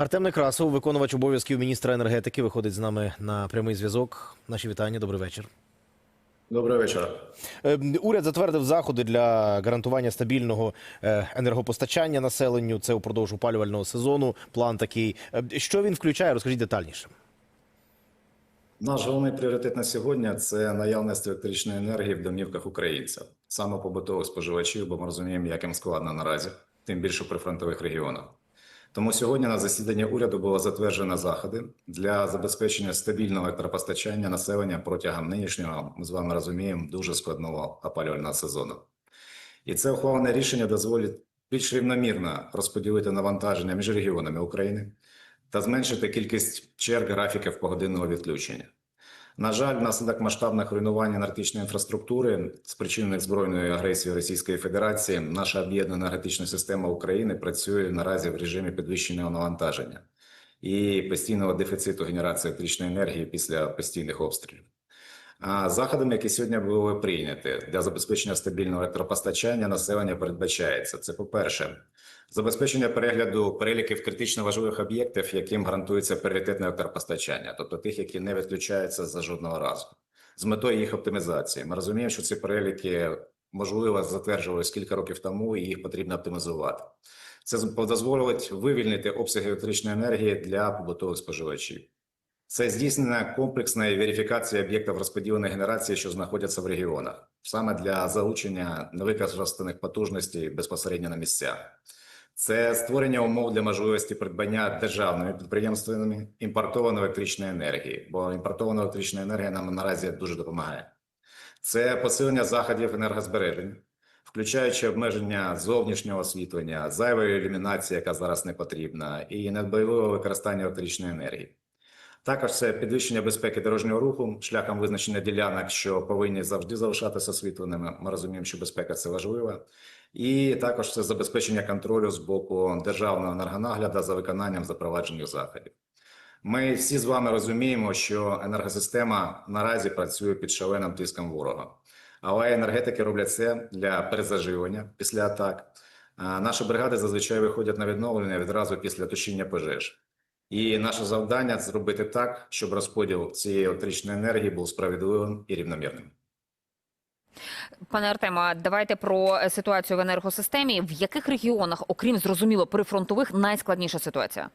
Артем Некрасов, виконувач обов'язків міністра енергетики, виходить з нами на прямий зв'язок. Наші вітання. Добрий вечір. Доброго вечора. Е, Уряд затвердив заходи для гарантування стабільного е, енергопостачання населенню. Це упродовж опалювального сезону. План такий. Е, Що він включає? Розкажіть детальніше. Наш головний пріоритет на сьогодні це наявність електричної енергії в домівках українців, саме побутових споживачів, бо ми розуміємо, як їм складно наразі, тим більше при фронтових регіонах. Тому сьогодні на засіданні уряду було затверджено заходи для забезпечення стабільного електропостачання населення протягом нинішнього, ми з вами розуміємо, дуже складного опалювального сезону. І це ухвалене рішення дозволить більш рівномірно розподілити навантаження між регіонами України та зменшити кількість черг графіків погодинного відключення. На жаль, внаслідок масштабних руйнувань енергетичної інфраструктури, спричинених збройною агресією Російської Федерації, наша об'єднана енергетична система України працює наразі в режимі підвищеного навантаження і постійного дефіциту генерації електричної енергії після постійних обстрілів. Заходами, які сьогодні були прийняті для забезпечення стабільного електропостачання населення, передбачається це, по-перше, забезпечення перегляду переліків критично важливих об'єктів, яким гарантується пріоритетне електропостачання, тобто тих, які не відключаються за жодного разу, з метою їх оптимізації. Ми розуміємо, що ці переліки можливо затверджувалися кілька років тому, і їх потрібно оптимізувати. Це дозволить вивільнити обсяги електричної енергії для побутових споживачів. Це здійснення комплексної верифікації об'єктів розподіленої генерації, що знаходяться в регіонах, саме для залучення невикористаних потужностей безпосередньо на місцях. Це створення умов для можливості придбання державними підприємствами імпортованої електричної енергії, бо імпортована електрична енергія нам наразі дуже допомагає. Це посилення заходів енергозбереження, включаючи обмеження зовнішнього освітлення, зайвої ілюмінації, яка зараз не потрібна, і недбайливе використання електричної енергії. Також це підвищення безпеки дорожнього руху шляхом визначення ділянок, що повинні завжди залишатися освітленими. Ми розуміємо, що безпека це важливо. І також це забезпечення контролю з боку державного енергонагляду за виконанням запроваджених заходів. Ми всі з вами розуміємо, що енергосистема наразі працює під шаленим тиском ворога, але енергетики роблять це для перезаживлення після атак. Наші бригади зазвичай виходять на відновлення відразу після тушіння пожеж. І наше завдання зробити так, щоб розподіл цієї електричної енергії був справедливим і рівномірним. Пане Артема, давайте про ситуацію в енергосистемі. В яких регіонах, окрім зрозуміло, прифронтових, найскладніша ситуація?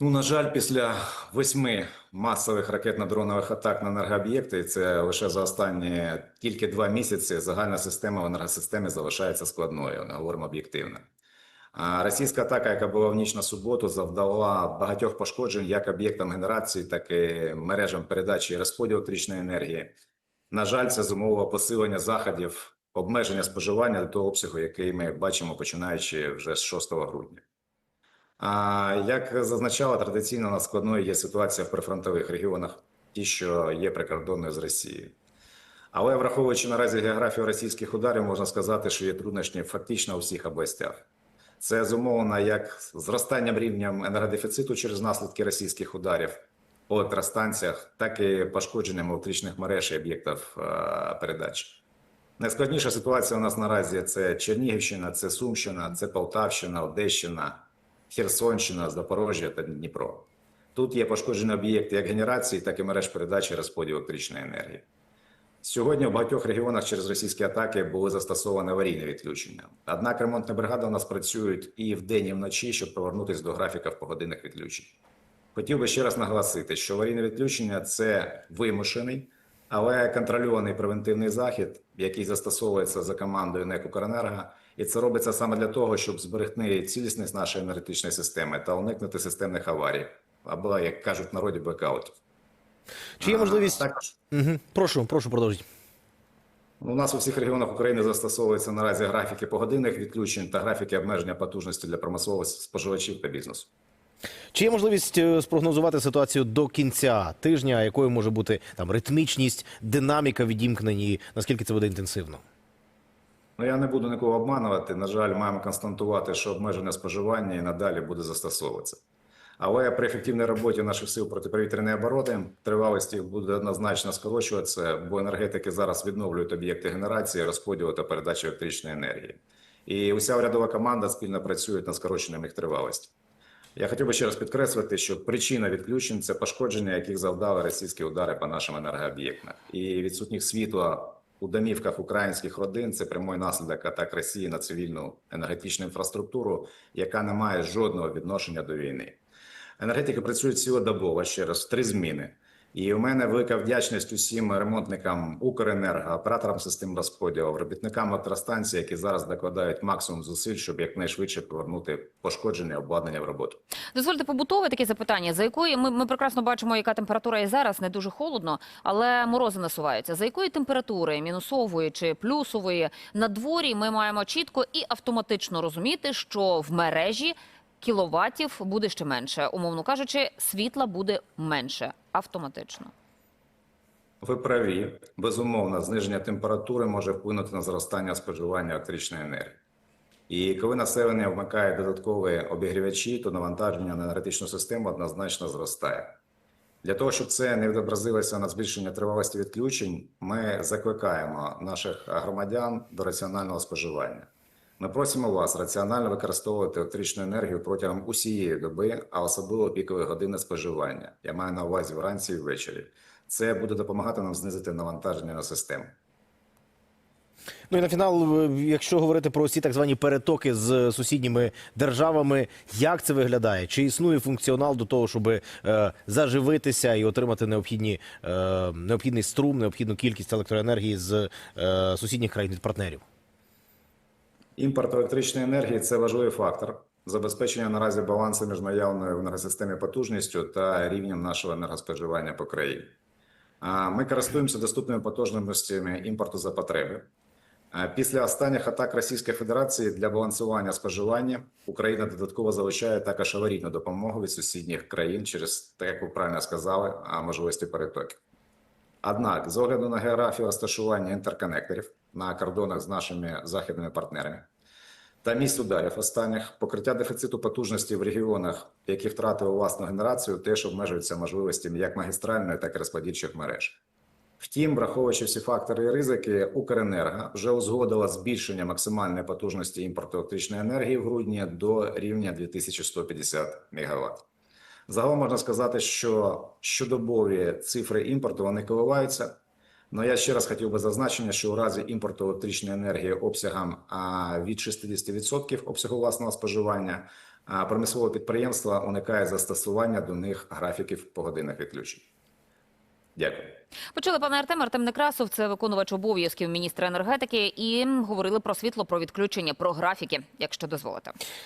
Ну, на жаль, після восьми масових ракетно-дронових атак на енергооб'єкти, це лише за останні тільки два місяці. Загальна система в енергосистемі залишається складною. Говоримо об'єктивно. Російська атака, яка була в ніч на суботу, завдала багатьох пошкоджень як об'єктам генерації, так і мережам передачі і розподілу електричної енергії. На жаль, це зумовило посилення заходів, обмеження споживання до того обсягу, який ми бачимо починаючи вже з 6 грудня. А як зазначала традиційно на складною є ситуація в прифронтових регіонах, ті, що є прикордонною з Росією. Але враховуючи наразі географію російських ударів, можна сказати, що є труднощі фактично у всіх областях. Це зумовлено як зростанням рівнем енергодефіциту через наслідки російських ударів по електростанціях, так і пошкодженням електричних мереж і об'єктів е, передач. Найскладніша ситуація у нас наразі це Чернігівщина, це Сумщина, це Полтавщина, Одещина, Херсонщина, Запоріжжя та Дніпро. Тут є пошкоджені об'єкти як генерації, так і мереж передачі розподілу електричної енергії. Сьогодні в багатьох регіонах через російські атаки були застосовані аварійне відключення. Однак ремонтні бригади у нас працюють і вдень, і вночі, щоб повернутися до графіків погодинних відключень. Хотів би ще раз наголосити, що аварійне відключення це вимушений, але контрольований превентивний захід, який застосовується за командою НЕК «Укренерго», і це робиться саме для того, щоб зберегти цілісність нашої енергетичної системи та уникнути системних аварій, або, як кажуть в народі, блекаутів. Чи є можливість? А, також Угу. Прошу, прошу продовжіть. У нас у всіх регіонах України застосовуються наразі графіки погодинних відключень та графіки обмеження потужності для промислових споживачів та бізнесу. Чи є можливість е, спрогнозувати ситуацію до кінця тижня, якою може бути там ритмічність, динаміка відімкнень і наскільки це буде інтенсивно? Ну я не буду нікого обманувати. На жаль, маємо констатувати, що обмеження споживання і надалі буде застосовуватися. Але при ефективній роботі наших сил протиповітряної оборони тривалість їх буде однозначно скорочуватися, бо енергетики зараз відновлюють об'єкти генерації, розподілу та передачі електричної енергії. І уся урядова команда спільно працює над скороченням їх тривалості. Я хотів би ще раз підкреслити, що причина відключень це пошкодження, яких завдали російські удари по нашим енергооб'єктам. І відсутність світла у домівках українських родин це прямий наслідок атак Росії на цивільну енергетичну інфраструктуру, яка не має жодного відношення до війни. Енергетики працюють цілодобово ще раз три зміни. І у мене велика вдячність усім ремонтникам Укренерго, операторам систем розподілу, робітникам електростанції, які зараз докладають максимум зусиль, щоб якнайшвидше повернути пошкоджене обладнання в роботу. Дозвольте побутове таке запитання. За якої ми, ми прекрасно бачимо, яка температура і зараз не дуже холодно, але морози насуваються. За якої температури, мінусової чи плюсової, на дворі ми маємо чітко і автоматично розуміти, що в мережі кіловатів буде ще менше. Умовно кажучи, світла буде менше автоматично. Ви праві, безумовно, зниження температури може вплинути на зростання споживання електричної енергії. І коли населення вмикає додаткові обігрівачі, то навантаження на енергетичну систему однозначно зростає. Для того, щоб це не відобразилося на збільшення тривалості відключень, ми закликаємо наших громадян до раціонального споживання. Ми просимо вас раціонально використовувати електричну енергію протягом усієї доби, а особливо пікові години споживання. Я маю на увазі вранці і ввечері. Це буде допомагати нам знизити навантаження на систему. Ну і на фінал, е, якщо говорити про ці так звані перетоки з сусідніми державами, як це виглядає? Чи існує функціонал до того, щоб е, заживитися і отримати необхідні, е, необхідний струм, необхідну кількість електроенергії з е, сусідніх країн від партнерів? Імпорт електричної енергії це важливий фактор забезпечення наразі балансу між наявною в енергосистемі потужністю та рівнем нашого енергоспоживання по країні. Ми користуємося доступними потужностями імпорту за потреби. Після останніх атак Російської Федерації для балансування споживання Україна додатково залучає також аварійну допомогу від сусідніх країн через, так як ви правильно сказали, можливості перетоків. Однак, з огляду на географію розташування інтерконекторів на кордонах з нашими західними партнерами та місць ударів останніх, покриття дефіциту потужності в регіонах, які втратили власну генерацію, теж обмежується можливостями як магістральної, так і розподільчих мереж. Втім, враховуючи всі фактори і ризики, Укренерго вже узгодила збільшення максимальної потужності імпорту електричної енергії в грудні до рівня 2150 МВт. Загалом можна сказати, що щодобові цифри імпорту вони коливаються. Але я ще раз хотів би зазначення, що у разі імпорту електричної енергії обсягом від 60% обсягу власного споживання промислове підприємство уникає застосування до них графіків погодинних відключень. Дякую. Почули пане Артем. Артем Некрасов, це виконувач обов'язків міністра енергетики, і говорили про світло, про відключення, про графіки, якщо дозволите.